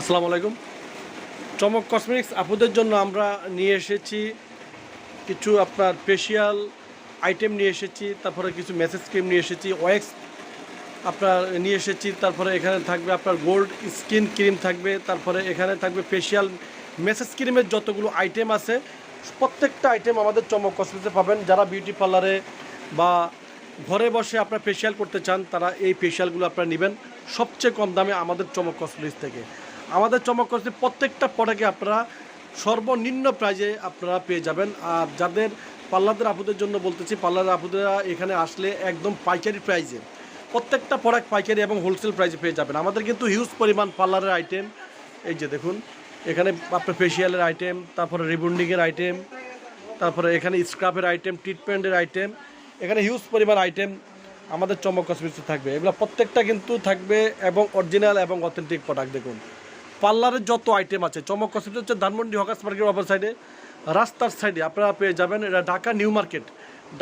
আসসালামু আলাইকুম। চমক কসমেটিক্স আপুদের জন্য আমরা নিয়ে এসেছি কিছু আপনার ফেশিয়াল আইটেম নিয়ে এসেছি, তারপরে কিছু মেসেজ ক্রিম নিয়ে এসেছি ওয়েক্স আপনার নিয়ে এসেছি, তারপরে এখানে থাকবে আপনার গোল্ড স্কিন ক্রিম থাকবে, তারপরে এখানে থাকবে ফেশিয়াল মেসেজ ক্রিমের যতগুলো আইটেম আছে, প্রত্যেকটা আইটেম আমাদের চমক কসমেটিক্সে পাবেন। যারা বিউটি পার্লারে বা ঘরে বসে আপনারা ফেশিয়াল করতে চান, তারা এই ফেশিয়ালগুলো আপনারা নেবেন। সবচেয়ে কম দামে আমাদের চমক কসমেটিক্স থেকে। আমাদের চমক কসমেটিক্স প্রত্যেকটা প্রোডাক্টে আপনারা সর্বনিম্ন প্রাইজে আপনারা পেয়ে যাবেন। আর যাদের পার্লারদের আপুদের জন্য বলতেছি, পার্লারের আপুদেরা এখানে আসলে একদম পাইকারি প্রাইজে প্রত্যেকটা প্রোডাক্ট পাইকারি এবং হোলসেল প্রাইজে পেয়ে যাবেন। আমাদের কিন্তু হিউজ পরিমাণ পার্লারের আইটেম এই যে দেখুন, এখানে আপনার ফেসিয়ালের আইটেম তারপরে রিবন্ডিংয়ের আইটেম তারপরে এখানে স্ক্রাবের আইটেম ট্রিটমেন্টের আইটেম এখানে হিউজ পরিমাণ আইটেম আমাদের চমক কসমেটিক্সে থাকবে। এগুলো প্রত্যেকটা কিন্তু থাকবে এবং অরিজিনাল এবং অথেন্টিক প্রোডাক্ট দেখুন। পার্লারের যত আইটেম আছে, চমক কসমেটিক্স হচ্ছে ধানমন্ডি হকার্স মার্কেট অপর সাইডে রাস্তার সাইডে আপনারা পেয়ে যাবেন, এটা Dhaka new market.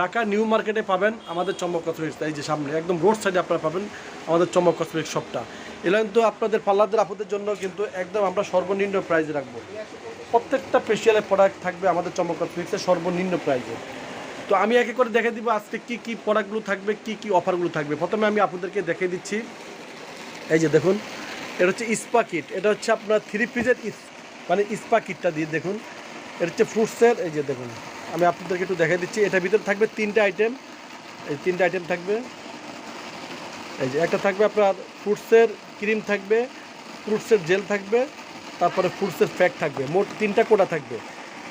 Dhaka new মার্কেটে পাবেন আমাদের চমক কসমেটিক্স এই যে সামনে, একদম রোড সাইডে আপনারা পাবেন আমাদের চমক কসমেটিক্স শপটা এগুলো কিন্তু আপনাদের পার্লারদের আপুদের জন্য কিন্তু একদম আমরা সর্বনিম্ন প্রাইজে রাখব। প্রত্যেকটা ফেশিয়ালের প্রোডাক্ট থাকবে আমাদের চমক কসমেটিক্সের সর্বনিম্ন প্রাইজে তো আমি একে করে দেখে দিব আজকে কি কি প্রোডাক্টগুলো থাকবে, কি কি অফারগুলো থাকবে। প্রথমে আমি আপনাদেরকে দেখে দিচ্ছি। এই যে দেখুন এটা হচ্ছে ইস্পা কিট এটা হচ্ছে আপনার থ্রি পিসের মানে ইস্পা কিটটা দিয়ে দেখুন। এটা হচ্ছে ফ্রুটসের এই যে দেখুন। আমি আপনাদেরকে একটু দেখে দিচ্ছি, এটার ভিতরে থাকবে তিনটা আইটেম এই তিনটা আইটেম থাকবে। এই যে একটা থাকবে আপনার ফ্রুটসের ক্রিম থাকবে ফ্রুটসের জেল থাকবে, তারপরে ফ্রুটসের প্যাক থাকবে। মোট তিনটা কোটা থাকবে।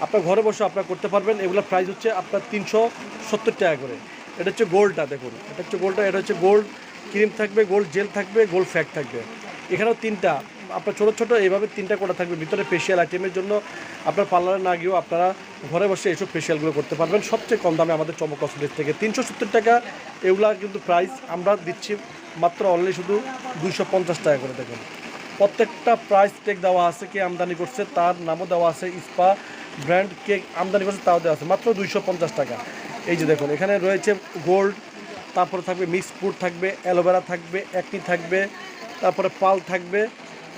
আপনার ঘরে বসে আপনার করতে পারবেন, এগুলোর প্রাইস হচ্ছে আপনার তিনশো সত্তর টাকা করে। এটা হচ্ছে গোল্ডটা দেখুন। এটা হচ্ছে গোল্ডটা এটা হচ্ছে গোল্ড ক্রিম থাকবে গোল্ড জেল থাকবে গোল্ড ফ্যাক থাকবে। এখানেও তিনটা। আপনার ছোটো ছোটো এইভাবে তিনটা কোটা থাকবে। ভিতরে ফেশিয়াল আইটেমের জন্য আপনার পার্লারে না গিয়েও আপনারা ঘরে বসে এইসব ফেশিয়ালগুলো করতে পারবেন। সবচেয়ে কম দামে আমাদের চমক কসমেটিক্স থেকে তিনশো সত্তর টাকা। এগুলা কিন্তু প্রাইস আমরা দিচ্ছি মাত্র অনলি শুধু দুইশো পঞ্চাশ টাকা করে দেখুন। প্রত্যেকটা প্রাইস টেক দেওয়া আছে, কে আমদানি করছে তার নামও দেওয়া আছে ইস্পা ব্র্যান্ড কে আমদানি করছে তাও দেওয়া আছে, মাত্র দুইশো পঞ্চাশ টাকা। এই যে দেখুন, এখানে রয়েছে গোল্ড তারপরে থাকবে মিক্স ফুড থাকবে অ্যালোভেরা থাকবে একটি থাকবে তারপরে পাল থাকবে,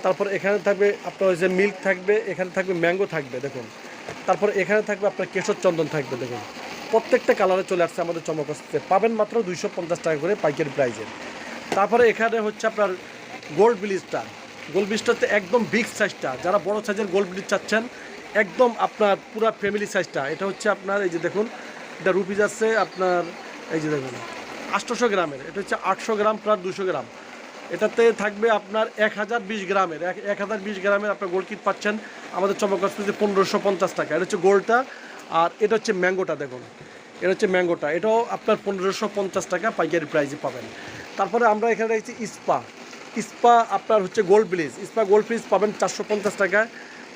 তারপরে এখানে থাকবে আপনার যে মিল্ক থাকবে, এখানে থাকবে ম্যাঙ্গো থাকবে, দেখুন। তারপরে এখানে থাকবে আপনার কেশর চন্দন থাকবে, দেখুন। প্রত্যেকটা কালারে চলে আসছে আমাদের চমক আসছে। পাবেন মাত্র দুইশো পঞ্চাশ টাকা করে পাইকারি প্রাইজে তারপরে এখানে হচ্ছে আপনার গোল্ড ব্লিচটা গোল্ড হচ্ছে একদম বিগ সাইজটা যারা বড় সাইজের গোল্ড ব্লিচ চাচ্ছেন, একদম আপনার পুরা ফ্যামিলি সাইজটা এটা হচ্ছে আপনার, এই যে দেখুন, এটা রুপিজ আছে আপনার, এই যে দেখুন, আটশোশো গ্রামের। এটা হচ্ছে আটশো গ্রাম প্লাস দুশো গ্রাম। এটাতে থাকবে আপনার এক হাজার বিশ গ্রামের, এক হাজার বিশ গ্রামের আপনার গোল্ড কিট পাচ্ছেন। আমাদের চমক হসপিটালে পনেরোশো পঞ্চাশ টাকা। এটা হচ্ছে গোল্ডটা আর এটা হচ্ছে ম্যাঙ্গোটা দেখুন। এটা হচ্ছে ম্যাঙ্গোটা। এটাও আপনার পনেরোশো পঞ্চাশ টাকা পাইকারি প্রাইজে পাবেন। তারপরে আমরা এখানে রয়েছি ইস্পা। ইস্পা আপনার হচ্ছে গোল্ড ব্লিজ ইস্পা গোল্ড ব্লিজ পাবেন চারশো পঞ্চাশ টাকা।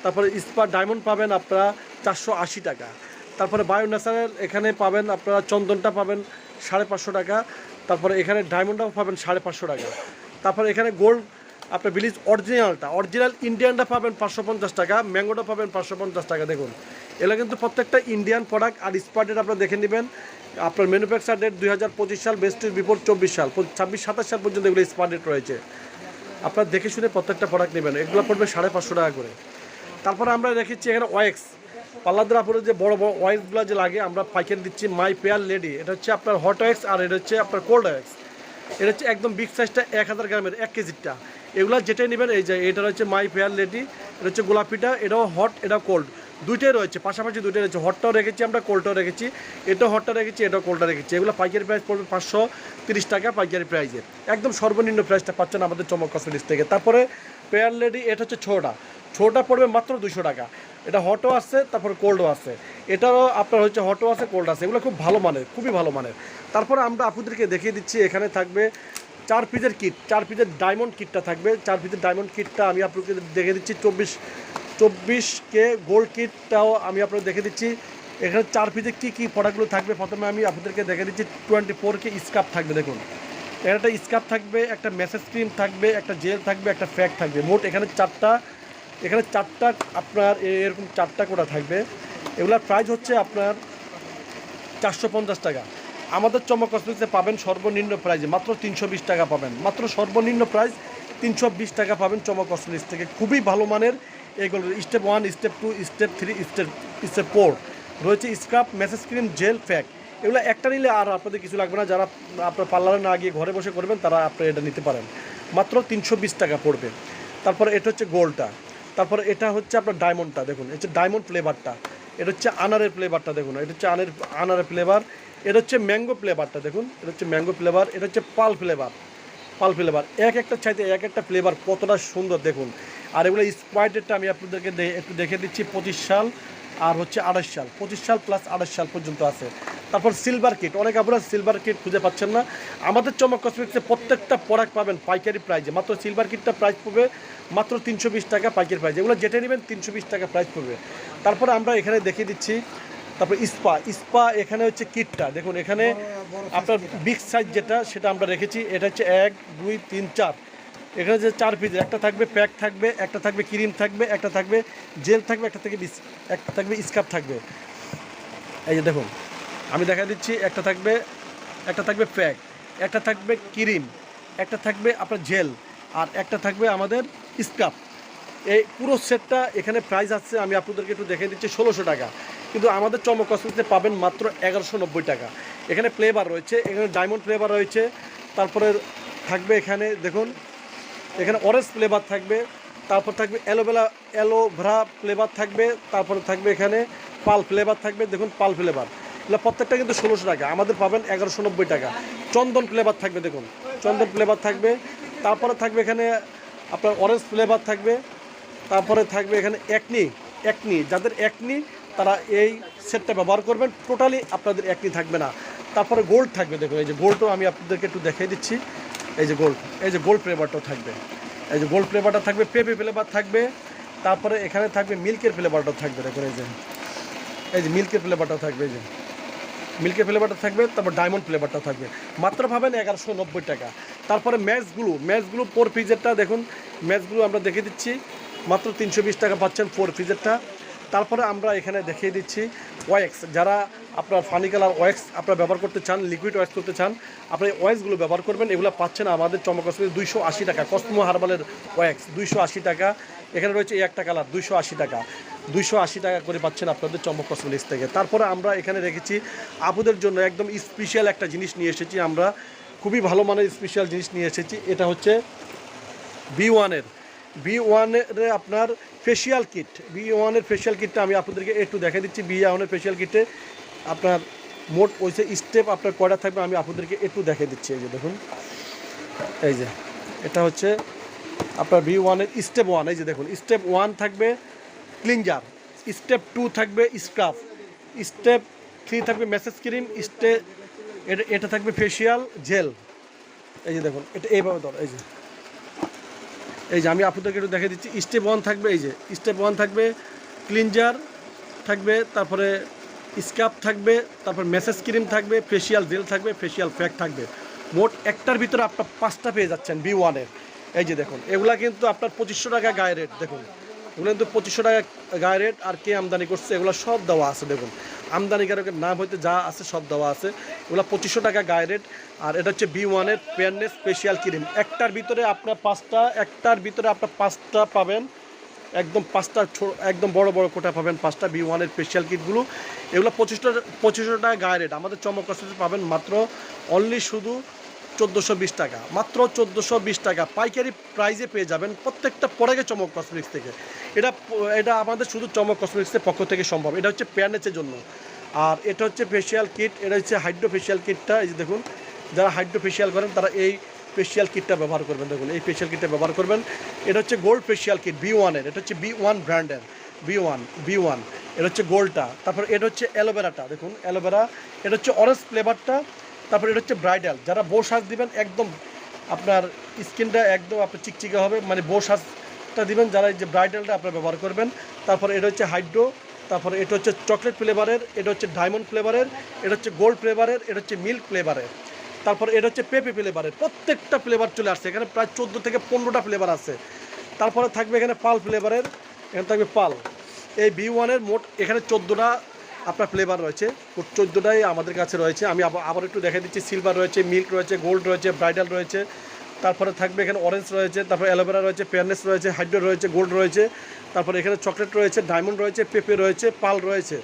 তারপরে ইস্পা ডায়মন্ড পাবেন আপনারা চারশো আশি টাকা। তারপরে বায়ো ন্যাচারাল এখানে পাবেন আপনারা চন্দনটা পাবেন সাড়ে পাঁচশো টাকা। তারপরে এখানে ডায়মন্ডটাও পাবেন সাড়ে পাঁচশো টাকা। তারপরে এখানে গোল্ড আপনার ব্লিজ অরিজিনালটা অরিজিনাল ইন্ডিয়ানটা পাবেন পাঁচশো পঞ্চাশ টাকা ম্যাঙ্গোটা পাবেন পাঁচশো পঞ্চাশ টাকা। দেখুন, এগুলো কিন্তু প্রত্যেকটা ইন্ডিয়ান প্রোডাক্ট আর স্পার ডেট আপনারা দেখে নেবেন। আপনার ম্যানুফ্যাকচার ডেট দুই হাজার পঁচিশ সাল বেস্ট বিফোর চব্বিশ সাল ছাব্বিশ, সাতাশ সাল পর্যন্ত এগুলো স্পার ডেট রয়েছে। আপনার দেখে শুনে প্রত্যেকটা প্রোডাক্ট নেবেন, এগুলো পড়বে সাড়ে পাঁচশো টাকা করে। তারপরে আমরা রেখেছি এখানে ওয়েক্স পাল্লাদের আপনার যে বড় বড় ওয়েক্সগুলো যে লাগে, আমরা পাইকারি দিচ্ছি মাই পেয়ার লেডি এটা হচ্ছে আপনার হট ওয়েক্স আর এটা হচ্ছে আপনার কোল্ড ওয়েক্স এটা হচ্ছে একদম বিগ সাইজটা এক হাজার গ্রামের, এক কেজিরটা। এগুলো যেটাই নেবেন, এই যে এটা হচ্ছে মাই পেয়ার লেডি এটা হচ্ছে গোলাপিটা, এটাও হট এটাও কোল্ড দুইটাই রয়েছে, পাশাপাশি দুইটাই রয়েছে। হটটাও রেখেছি, আমরা কোল্ডটাও রেখেছি। এটাও হটটা রেখেছি, এটাও কোল্ডটা রেখেছি। এগুলো পাইকারি প্রাইস পড়বে পাঁচশো তিরিশ টাকা পাইকারি প্রাইসে একদম সর্বনিম্ন প্রাইসটা পাচ্ছেন আমাদের চমক কসমেটিক্স থেকে। তারপরে পেয়ার লেডি এটা হচ্ছে ছোটা। ছোটা পড়বে মাত্র দুশো টাকা। এটা হটও আছে, তারপরে কোল্ডও আছে। এটারও আপনার হচ্ছে হটও আছে কোল্ড আছে, এগুলো খুব ভালো মানের, খুবই ভালো মানের। তারপরে আমরা আপনাদেরকে দেখিয়ে দিচ্ছি, এখানে থাকবে চার পিসের কিট চার পিসের ডায়মন্ড কিটটা থাকবে। চার পিসের ডায়মন্ড কিটটা আমি আপনাকে দেখে দিচ্ছি, চব্বিশ চব্বিশ কে গোল্ড কিটটাও আমি আপনাদের দেখে দিচ্ছি। এখানে চার পিসে কী কী প্রোডাক্টগুলো থাকবে, প্রথমে আমি আপনাদেরকে দেখে দিচ্ছি টোয়েন্টি ফোর কে স্কাপ থাকবে, দেখুন। এখানে একটা স্কাপ থাকবে, একটা মেসেজ ক্রিম থাকবে, একটা জেল থাকবে, একটা ফ্যাক থাকবে। মোট এখানে চারটা এখানে চারটা আপনার এরকম চারটা কোটা থাকবে। এগুলার প্রাইস হচ্ছে আপনার চারশো পঞ্চাশ টাকা। আমাদের চমক কসমেটিক্সে পাবেন সর্বনিম্ন প্রাইজে মাত্র তিনশো বিশ টাকা পাবেন। মাত্র সর্বনিম্ন প্রাইস তিনশো বিশ টাকা পাবেন চমক কসমেটিক্স থেকে। খুবই ভালো মানের এগুলো। Step one step two step three step step four রয়েছে scrub massage cream gel pack এগুলো একটা নিলে আর আপনাদের কিছু লাগবে না। যারা আপনার পার্লারে না গিয়ে ঘরে বসে করবেন, তারা আপনারা এটা নিতে পারেন। মাত্র তিনশো বিশ টাকা পড়বে। তারপর এটা হচ্ছে গোল্ডটা তারপর এটা হচ্ছে আপনার ডায়মন্ডটা দেখুন এটা হচ্ছে ডায়মন্ড ফ্লেভারটা এটা হচ্ছে আনারের ফ্লেভারটা দেখুন, এটা হচ্ছে আনের, আনারের ফ্লেভার এটা হচ্ছে ম্যাঙ্গো ফ্লেভারটা দেখুন, এটা হচ্ছে ম্যাঙ্গো ফ্লেভার এটা হচ্ছে পাল ফ্লেভার পাল ফ্লেভার এক একটা চাইতে এক একটা ফ্লেভার কতটা সুন্দর দেখুন। আর এগুলো স্প্রাইটেরটা আমি আপনাদেরকে একটু দেখে দিচ্ছি পঁচিশ সাল আর হচ্ছে আড়াইশ সাল পঁচিশ সাল প্লাস আড়াইশ সাল পর্যন্ত আছে। তারপর সিলভার কিট অনেক আপনারা সিলভার কিট খুঁজে পাচ্ছেন না। আমাদের চমক কসমেটিক্সে প্রত্যেকটা প্রোডাক্ট পাবেন পাইকারি প্রাইজে মাত্র সিলভার কিটটা প্রাইস পড়বে মাত্র তিনশো বিশ টাকা পাইকারি প্রাইজ এগুলো যেটা নেবেন তিনশো বিশ টাকা প্রাইস পড়বে। তারপরে আমরা এখানে দেখিয়ে দিচ্ছি তারপর ইস্পা ইস্পা এখানে হচ্ছে কিটটা দেখুন এখানে আপনার বিগ সাইজ যেটা সেটা আমরা রেখেছি। এটা হচ্ছে এক দুই তিন চার। এখানে যে চার পিস একটা থাকবে প্যাক থাকবে, একটা থাকবে ক্রিম থাকবে, একটা থাকবে জেল থাকবে, একটা থেকে বিস- একটা থাকবে স্কার্ফ থাকবে। এই যে দেখুন, আমি দেখা দিচ্ছি, একটা থাকবে একটা থাকবে প্যাক একটা থাকবে ক্রিম একটা থাকবে আপনার জেল আর একটা থাকবে আমাদের স্কার্ফ এই পুরো সেটটা এখানে প্রাইস আছে, আমি আপনাদেরকে একটু দেখে দিচ্ছি, ষোলোশো টাকা। কিন্তু আমাদের চমক কসমেটিক্সে পাবেন মাত্র এগারোশো নব্বই টাকা। এখানে ফ্লেভার রয়েছে, এখানে ডায়মন্ড ফ্লেভার রয়েছে, তারপরে থাকবে এখানে, দেখুন এখানে অরেঞ্জ ফ্লেভার থাকবে, তারপর থাকবে অ্যালোভেরা অ্যালোভেরা ফ্লেভার থাকবে, তারপরে থাকবে এখানে পাল ফ্লেভার থাকবে, দেখুন পাল ফ্লেভার এগুলো প্রত্যেকটা কিন্তু ষোলোশো টাকা, আমাদের পাবেন এগারোশো নব্বই টাকা। চন্দন ফ্লেভার থাকবে, দেখুন, চন্দন ফ্লেভার থাকবে, তারপরে থাকবে এখানে আপনার অরেঞ্জ ফ্লেভার থাকবে, তারপরে থাকবে এখানে একনি একনি যাদের একনি তারা এই সেটটা ব্যবহার করবেন টোটালি আপনাদের একনি থাকবে না। তারপরে গোল্ড থাকবে, দেখুন, এই যে গোল্ডও আমি আপনাদেরকে একটু দেখিয়ে দিচ্ছি। এই যে গোল্ড এই যে গোল্ড ফ্লেভারটা থাকবে। এই যে গোল্ড ফ্লেভারটা থাকবে, পেপে ফ্লেভার থাকবে, তারপরে এখানে থাকবে মিল্কের ফ্লেভারটা থাকবে, দেখুন এই যে। এই যে মিল্কের ফ্লেভারটা থাকবে, এই যে। মিল্কের ফ্লেভারটা থাকবে, তারপর ডায়মন্ড ফ্লেভারটা থাকবে। মাত্র পাবেন এগারোশো নব্বই টাকা। তারপরে ম্যাচগুলো ম্যাচগুলো ফোর পিজেরটা দেখুন ম্যাচগুলো আমরা দেখে দিচ্ছি। মাত্র তিনশো বিশ টাকা পাচ্ছেন ফোর পিজেরটা তারপরে আমরা এখানে দেখিয়ে দিচ্ছি ওয়েক্স যারা আপনার ফানি কালার ওয়েক্স আপনারা ব্যবহার করতে চান লিকুইড ওয়েক্স করতে চান, আপনি ওয়েক্সগুলো ব্যবহার করবেন, এগুলো পাচ্ছেন আমাদের চমক দুইশো আশি টাকা, কসমো হার্বালের ওয়েক্স দুইশো আশি টাকা। এখানে রয়েছে এই একটা কালার দুইশো আশি টাকা। দুইশো আশি টাকা করে পাচ্ছেন আপনাদের চমক কসমেটিক্স থেকে। তারপরে আমরা এখানে রেখেছি আপুদের জন্য একদম স্পেশাল একটা জিনিস নিয়ে এসেছি আমরা। খুবই ভালো মানের স্পেশাল জিনিস নিয়ে এসেছি। এটা হচ্ছে বি ওয়ানের বি ওয়ানের আপনার ফেসিয়াল কিট বি ওয়ানের ফেসিয়াল কিটটা আমি আপনাদেরকে একটু দেখে দিচ্ছি। বি ওয়ানের ফেসিয়াল কিটে আপনার মোট ওই যে স্টেপ আপনার কয়টা থাকবে আমি আপনাদেরকে একটু দেখে দিচ্ছি, এই যে দেখুন। এই যে, এটা হচ্ছে আপনার বি ওয়ানের স্টেপ ওয়ান এই যে দেখুন স্টেপ ওয়ান থাকবে ক্লিনজার স্টেপ টু থাকবে স্ক্রাফ স্টেপ থ্রি থাকবে মেসেজ ক্রিম স্টে এটা এটা থাকবে ফেসিয়াল জেল এই যে দেখুন, এটা এইভাবে ধর, এই যে। এই যে আমি আপনাদেরকে একটু দেখে দিচ্ছি স্টেপ ওয়ান থাকবে, এই যে স্টেপ ওয়ান থাকবে ক্লিনজার থাকবে তারপরে স্কাপ থাকবে, তারপর মেসেজ ক্রিম থাকবে ফেসিয়াল জেল থাকবে ফেসিয়াল প্যাক থাকবে। মোট একটার ভিতরে আপনার পাঁচটা পেয়ে যাচ্ছেন বি ওয়ানের এই যে দেখুন, এগুলা কিন্তু আপনার পঁচিশশো টাকা গায়ে রেট দেখুন। এগুলো কিন্তু পঁচিশশো টাকা গায়ে রেট আর কে আমদানি করছে, এগুলো সব দেওয়া আছে, দেখুন। আমদানিকারকের নাম হইতে যা আছে, সব দেওয়া আছে। এগুলো পঁচিশশো টাকা গায়ে রেট আর এটা হচ্ছে বি ওয়ানের পেয়ারনেস স্পেশাল ক্রিম একটার ভিতরে আপনার পাঁচটা, একটার ভিতরে আপনার পাঁচটা পাবেন একদম পাঁচটা একদম বড় বড় কোটা পাবেন, পাঁচটা বি ওয়ানের স্পেশাল কিটগুলো এগুলো পঁচিশটা, পঁচিশশো টাকা গায়ে রেট আমাদের চমক পাবেন মাত্র অনলি শুধু চোদ্দোশো বিশ টাকা। মাত্র চোদ্দোশো বিশ টাকা। পাইকারি প্রাইজে পেয়ে যাবেন প্রত্যেকটা পড়াগে চমক কসমেটিক্স থেকে। এটা এটা আমাদের শুধু চমক কসমেটিক্সের পক্ষ থেকে সম্ভব। এটা হচ্ছে প্যানেচের জন্য। আর এটা হচ্ছে ফেশিয়াল কিট এটা হচ্ছে হাইড্রো ফেশিয়াল কিটটা এই যে দেখুন, যারা হাইড্রো ফেশিয়াল করেন, তারা এই ফেশিয়াল কিটটা ব্যবহার করবেন দেখুন এই ফেশিয়াল কিটটা ব্যবহার করবেন এটা হচ্ছে গোল্ড ফেশিয়াল কিট বি ওয়ানের এটা হচ্ছে বি ওয়ান ব্র্যান্ডের বি ওয়ান বি ওয়ান এটা হচ্ছে গোল্ডটা তারপর এটা হচ্ছে অ্যালোভেরাটা দেখুন অ্যালোভেরা এটা হচ্ছে অরেঞ্জ ফ্লেভারটা তারপর এটা হচ্ছে ব্রাইডাল যারা বউ সাজ দিবেন একদম আপনার স্কিনটা একদম আপনার চিকচিকে হবে মানে বউ সাজটা দিবেন যারা এই যে ব্রাইডালটা আপনারা ব্যবহার করবেন তারপর এটা হচ্ছে হাইড্রো তারপরে এটা হচ্ছে চকলেট ফ্লেভারের এটা হচ্ছে ডায়মন্ড ফ্লেভারের এটা হচ্ছে গোল্ড ফ্লেভারের এটা হচ্ছে মিল্ক ফ্লেভারের তারপর এটা হচ্ছে পেপে ফ্লেভারের প্রত্যেকটা ফ্লেভার চলে আসছে। এখানে প্রায় চোদ্দ থেকে পনেরোটা ফ্লেভার আছে। তারপরে থাকবে এখানে পাল ফ্লেভারের এখানে থাকবে পাল। এই বি ওয়ানের মোট এখানে চোদ্দোটা আপনার ফ্লেভার রয়েছে। চোদ্দোটাই আমাদের কাছে রয়েছে। আমি আবার একটু দেখে দিচ্ছি। সিলভার রয়েছে মিল্ক রয়েছে গোল্ড রয়েছে ব্রাইডাল রয়েছে। তারপরে থাকবে এখানে অরেঞ্জ রয়েছে, তারপরে অ্যালোভেরা রয়েছে পেয়ারনেস রয়েছে হাইড্রো রয়েছে গোল্ড রয়েছে। তারপরে এখানে চকলেট রয়েছে ডায়মন্ড রয়েছে, পেপে রয়েছে, পাল রয়েছে।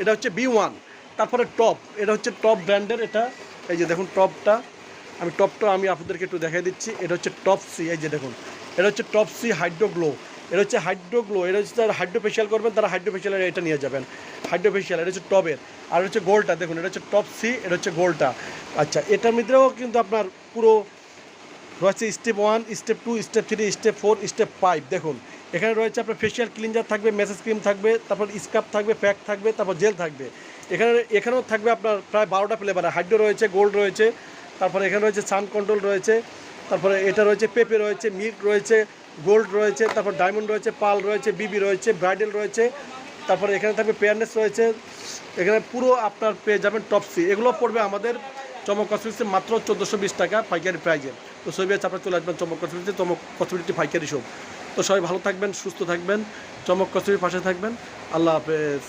এটা হচ্ছে বি ওয়ান তারপরে টপ এটা হচ্ছে টপ ব্র্যান্ডের এটা এই যে দেখুন টপটা, আমি টপটা আমি আপনাদেরকে একটু দেখাই দিচ্ছি। এটা হচ্ছে টপ সি, এই যে দেখুন। এটা হচ্ছে টপ সি হাইড্রো গ্লো এটা হচ্ছে হাইড্রো গ্লো এটা হচ্ছে যারা হাইড্রো ফেশিয়াল করবেন, তারা হাইড্রো ফেশিয়ালের এটা নিয়ে যাবেন। হাইড্রো ফেশিয়াল এটা হচ্ছে টপের। আর হচ্ছে গোল্ডটা দেখুন, এটা হচ্ছে টপ সি, এটা হচ্ছে গোলটা। আচ্ছা এটার মধ্যেও কিন্তু আপনার পুরো রয়েছে step one step two step three step four step five দেখুন। এখানে রয়েছে আপনার ফেশিয়াল ক্লিনজার থাকবে মেসেজ ক্রিম থাকবে, তারপর স্কাপ থাকবে প্যাক থাকবে, তারপর জেল থাকবে। এখানে এখানেও থাকবে আপনার প্রায় বারোটা ফ্লেভার হাইড্রো রয়েছে, গোল্ড রয়েছে, তারপরে এখানে রয়েছে সান কন্ট্রোল রয়েছে, তারপরে এটা রয়েছে পেপে রয়েছে, মিল্ক রয়েছে, গোল্ড রয়েছে, তারপর ডায়মন্ড রয়েছে, পাল রয়েছে বিবি রয়েছে ব্রাইডাল রয়েছে, তারপরে এখানে থাকবে পেয়ারনেস রয়েছে, এখানে পুরো আপনার পেয়ে যাবেন টপসি এগুলো পড়বে আমাদের চমক কসমেটিক্সে মাত্র চোদ্দোশো বিশ টাকা পাইকারি প্রাইজে তো সবই আছে আপনার চলে আসবেন চমক কসমেটিক্সে চমক কসমেটিক্স পাইকারি সব তো সবাই ভালো থাকবেন, সুস্থ থাকবেন, চমক কসমেটির পাশে থাকবেন। আল্লাহ হাফেজ।